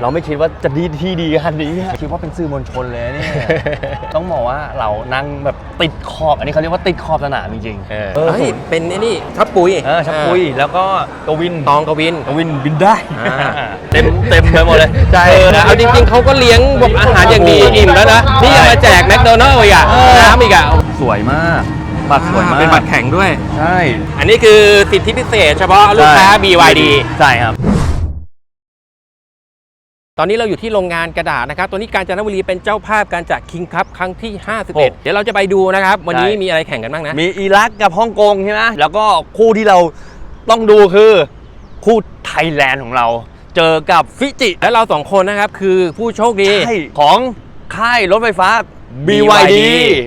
เราไม่คิดว่าจะดีที่ดีขนาดนี้อะคิดว่าเป็นสื่อมวลชนเลยเนี่ยต้องบอกว่าเรานั่งแบบติดขอบ อันนี้เขาเรียกว่าติดขอบสนามจริงๆเออเออเฮ้ยเป็นไอ้นี่ทับปุยเออชักปุยแล้วก็กวินตองกวินกวินบินได้อ่าเต็มเต็มไปหมดเลยใช่นะเอาจริงๆเขาก็เลี้ยงพวกอาหารอย่างดีอิ่มแล้วนะนี่ยังมาแจกแมคโดนัลล์อีกอะเออน้ำอีกอะสวยมากบัตรสวยมากเป็นบัตรแข็งด้วย ใช่ อันนี้คือสิทธิพิเศษเฉพาะลูกค้า BYD ใช่ครับ ตอนนี้เราอยู่ที่โรงงานกระดาษนะครับตัวนี้กาญจนบุรีเป็นเจ้าภาพการจัดคิงคัพครั้งที่ 51 เดี๋ยวเราจะไปดูนะครับ วันนี้ใช่มีอะไรแข่งกันบ้างนะ มีอิรักกับฮ่องกงใช่ไหมแล้วก็คู่ที่เราต้องดูคือคู่ไทยแลนด์ของเรา เจอกับฟิจิ และเราสองคนนะครับ คือผู้โชคดีใช่ของค่ายรถไฟฟ้า BYD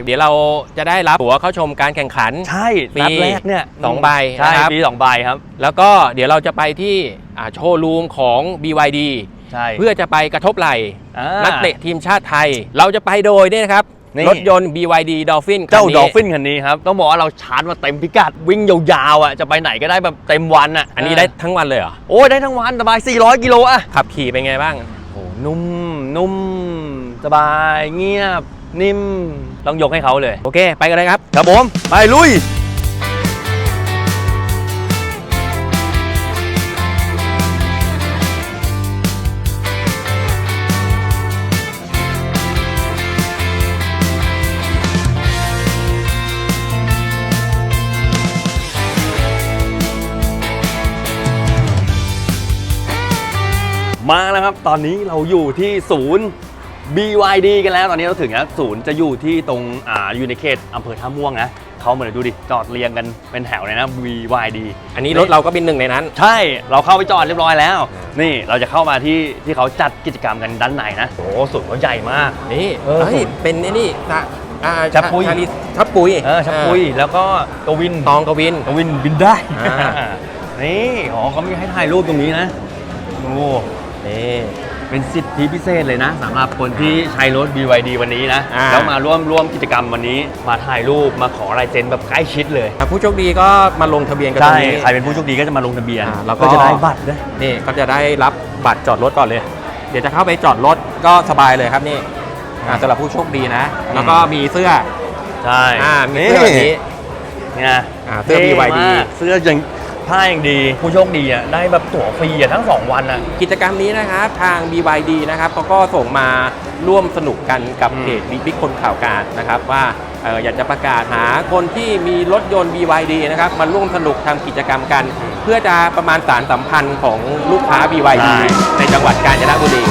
เดี๋ยวเราจะได้รับตั๋วเข้าชมการแข่งขัน ใช่ฟรีนัดแรกเนี่ยสองใบใช่นะครับปีสองใบครับ แล้วก็เดี๋ยวเราจะไปที่อ่าโชว์รูมของ BYD ใช่ เพื่อจะไปกระทบไหล่อ่านักเตะทีมชาติไทย เราจะไปโดยเนี่ยนะครับ นี่ รถยนต์ BYD Dolphin เจ้าคันนี้ดอลฟินคันนี้ครับ ต้องบอกว่าเราชาร์จมาเต็มพิกัดวิ่งยาวๆอะจะไปไหนก็ได้แบบเต็มวันอะอันนี้ได้ทั้งวันเลยเหรอ โอ้ยได้ทั้งวันสบาย 400 กิโลอะ ขับขี่เป็นไงบ้าง โอ้นุ่มนุ่ม สบาย เงียบ นิ่ม ต้องยกให้เขาเลย โอเค ไปกันเลยครับ ครับผม ไปลุย มาแล้วครับ ตอนนี้เราอยู่ที่ศูนย์ BYD กันแล้ว ตอนนี้เราถึงแล้วศูนย์จะอยู่ที่ตรงอ่าอยู่ในเขตอำเภอท่าม่วงนะเขาเหมือนดูดิ จอดเรียงกันเป็นแถวเลยนะ BYD อันนี้รถเราก็เป็นหนึ่งในนั้น ใช่ เราเข้าไปจอดเรียบร้อยแล้ว นี่เราจะเข้ามาที่ที่เขาจัดกิจกรรมกันด้านในนะ โอ้โหสุดเขาใหญ่มาก นี่เออ เฮ้ยเป็นไอ้นี่ตะอ่าชับปุยชาลีชับปุยเออชักปุยแล้วก็กวินตองกวิน กวินบินได้ อ่า นี่ อ๋อเขามีให้ถ่ายรูปตรงนี้นะ โอ้ นี่เป็นสิทธิพิเศษเลยนะสำหรับคนที่ใช้รถ BYD วันนี้นะ อ่า แล้วมาร่วมร่วมกิจกรรมวันนี้ มาถ่ายรูปมาขอลายเซ็นแบบใกล้ชิดเลยอะผู้โชคดีก็มาลงทะเบียนกันตรใช่งนี้ ใครเป็นผู้โชคดีก็จะมาลงทะเบียนอ่าแล้วก็ก็จะได้บัตรด้วย นี่ก็จะได้รับบัตรจอดรถก่อนเลย เดี๋ยวจะเข้าไปจอดรถก็สบายเลยครับนี่อ่าสำหรับผู้โชคดีนะ แล้วก็มีเสื้อใช่อ่ามีเสื้อแบบนี้เนี่ยอ่าเสื้อท่ BYD มากเสื้อยัง ผ้าอย่างดี ผู้โชคดีอะได้แบบตั๋วฟรีอะทั้งสองวันอะ กิจกรรมนี้นะครับทาง BYD นะครับเขาก็ส่งมาร่วมสนุกกันกับอืมเพจบิ๊กบิ๊กคนข่าวการนะครับว่าเอ่ออยากจะประกาศหาคนที่มีรถยนต์ BYD นะครับมาร่วมสนุกทำกิจกรรมกัน เพื่อจะประมาณสารสัมพันธ์ของลูกค้า BYD ในจังหวัดกาญจนบุรี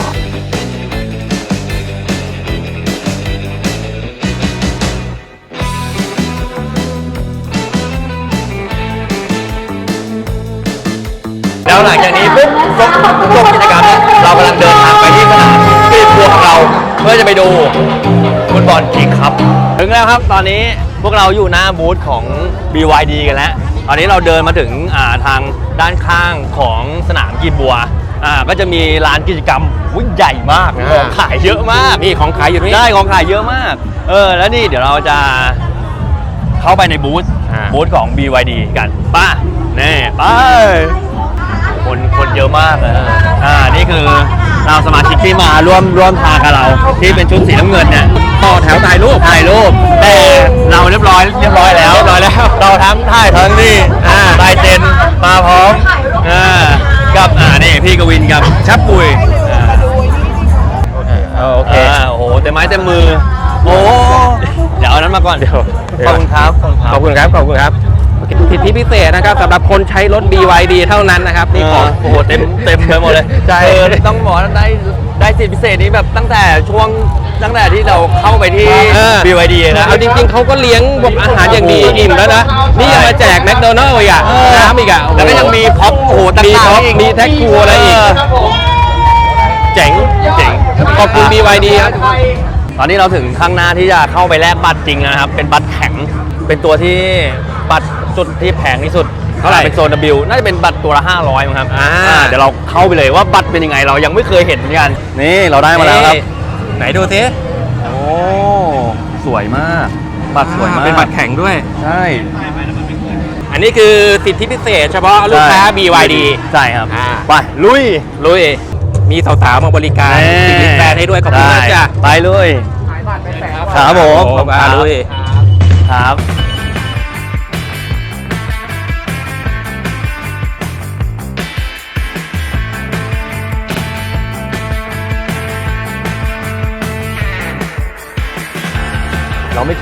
แล้วหลังจากนี้ปุ๊บจบจบกิจกรรมเนี่ยเรากำลังเดินทางไปที่สนามกีฬาของเรา เพื่อจะไปดูฟุตบอลคิงครับ ถึงแล้วครับตอนนี้พวกเราอยู่หน้าบูธของ BYD กันแล้ว ตอนนี้เราเดินมาถึงอ่าทางด้านข้างของสนามกีบัวอ่าก็จะมีร้านกิจกรรมอุ๊ยใหญ่มากอ่าของขายเยอะมากนี่ของขายอยู่นี่ได้ของขายเยอะมาก เออ แล้วนี่เดี๋ยวเราจะเข้าไปในบูธอ่า บูธของ BYD กันป้าแน่ไปคนคนเยอะ มากเลยอ่า นี่คือเราสมาชิกที่มาร่วมร่วมทางกับเรา ที่เป็นชุดสีน้ำเงินเนี่ยต่อแถวถ่ายรูปถ่ายรูป แต่เราเรียบร้อยเรียบร้อยแล้วเรียบร้อยแล้ว เราทั้งถ่ายทั้งนี่อ่าลายเซ็นมาพร้อมอ่ากับอ่านี่พี่กวินกับชับปุยอ่าโอเคอ่าโอ้โหเต็มไม้เต็มมือ โอ้เดี๋ยวเอานั้นมาก่อนเดี๋ยวขอบคุณครับขอบคุณครับ ขอบคุณครับ สิทธิพิเศษนะครับสำหรับคนใช้รถ BYD เท่านั้นนะครับนี่นี่ขขอองงโอ้โหเต็มเต็มไปหมดเลยใช่เออต้องบอกว่าได้ได้สิทธิพิเศษนี้แบบตั้งแต่ช่วงตั้งแต่ที่เราเข้าไปที่ เออ BYD นะ เอาจริงๆเขาก็เลี้ยงพวกอาหารอย่างดีอิ่มแล้วนะนี่ยังมาแจกแมคโดนัลล์อีกอะเออ น้ำอีกอะแล้วก็ยังมีพ็อปโอ้โหต่างๆมีพ็อปอีกมีแท็กทูอะไรอีกเจ๋งเจ๋ง ขอบคุณ BYD ครับตอนนี้เราถึงข้างหน้าที่จะเข้าไปแลกบัตรจริงแล้วนะครับ เป็นบัตรแข็ง เป็นตัวที่บัตร จุดที่แพงที่สุดเท่าไหร่เป็นโซน W น่าจะเป็นบัตรตัวละ 500มั้งครับอ่าอ่าเดี๋ยวเราเข้าไปเลยว่าบัตรเป็นยังไงเรายังไม่เคยเห็นเหมือนกันนี่เราได้มาแล้วครับ ไหนดูซิโอ้สวยมาก บัตรสวยมากเป็นบัตรแข็งด้วยใช่อันนี้คือสิทธิพิเศษเฉพาะลูกค้า BYD ใช่ครับอ่าไปลุยลุยมีสาวๆมาบริการติดลิฟต์แฟนให้ด้วยขอบคุณมากจ้ะไปเลยครับผมผมอาลุยครับเราไม่คิ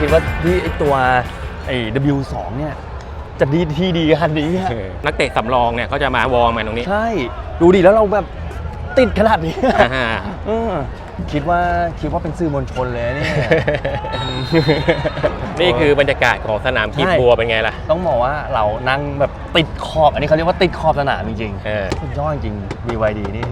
ดว่าที่ไอตัวไอ้ W2 เนี่ยจะดีที่ดีขนาดนี้อะนักเตะสำรองเนี่ยเขาจะมาวอร์มกันตรงนี้ ใช่ดูดิแล้วเราแบบติดขนาดนี้อ่าเออคิดว่าคิดว่าเป็นสื่อมวลชนเลยเนี่ย นี่คือบรรยากาศของสนามกีบใช่บัวเป็นไงล่ะต้องบอกว่าเรานั่งแบบติดขอบ อันนี้เขาเรียกว่าติดขอบสนามจริงเออ ๆสุดยอดจริง BYD นี่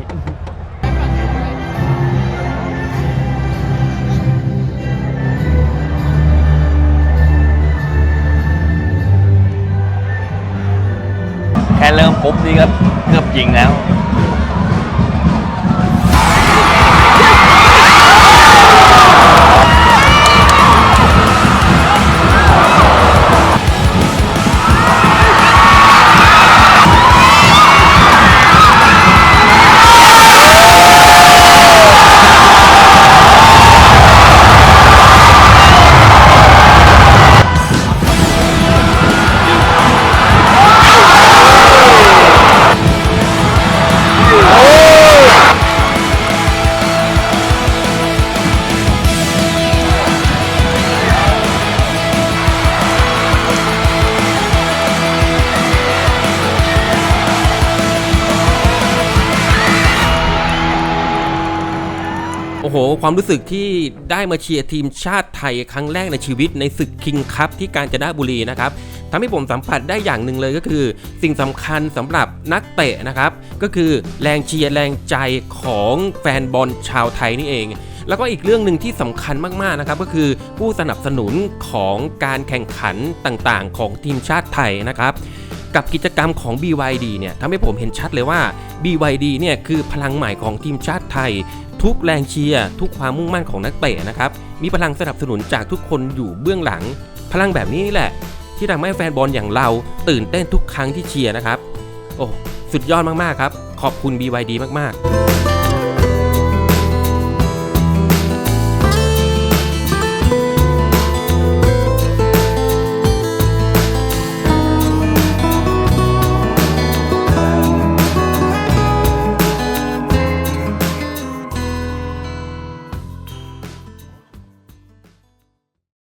เริ่มปุ๊บนี่ก็เกือบยิงแล้ว โอ้โห ความรู้สึกที่ได้มาเชียร์ทีมชาติไทยครั้งแรกในชีวิตในศึกคิงคัพที่กาญจนบุรีนะครับทำให้ผมสัมผัสได้อย่างหนึ่งเลยก็คือ สิ่งสำคัญสำหรับนักเตะนะครับ ก็คือแรงเชียร์แรงใจของแฟนบอลชาวไทยนี่เองแล้วก็อีกเรื่องหนึ่งที่สำคัญมากๆนะครับก็คือผู้สนับสนุนของการแข่งขันต่างๆ ของทีมชาติไทยนะครับ กับกิจกรรมของ BYD เนี่ยทำให้ผมเห็นชัดเลยว่า BYD เนี่ยคือพลังใหม่ของทีมชาติไทย ทุกแรงเชียร์ทุกความมุ่งมั่นของนักเตะนะครับมีพลังสนับสนุนจากทุกคนอยู่เบื้องหลัง พลังแบบนี้แหละ ที่ทำให้แฟนบอลอย่างเราตื่นเต้นทุกครั้งที่เชียร์นะครับ โอ้สุดยอดมากๆครับ ขอบคุณ BYD มากๆ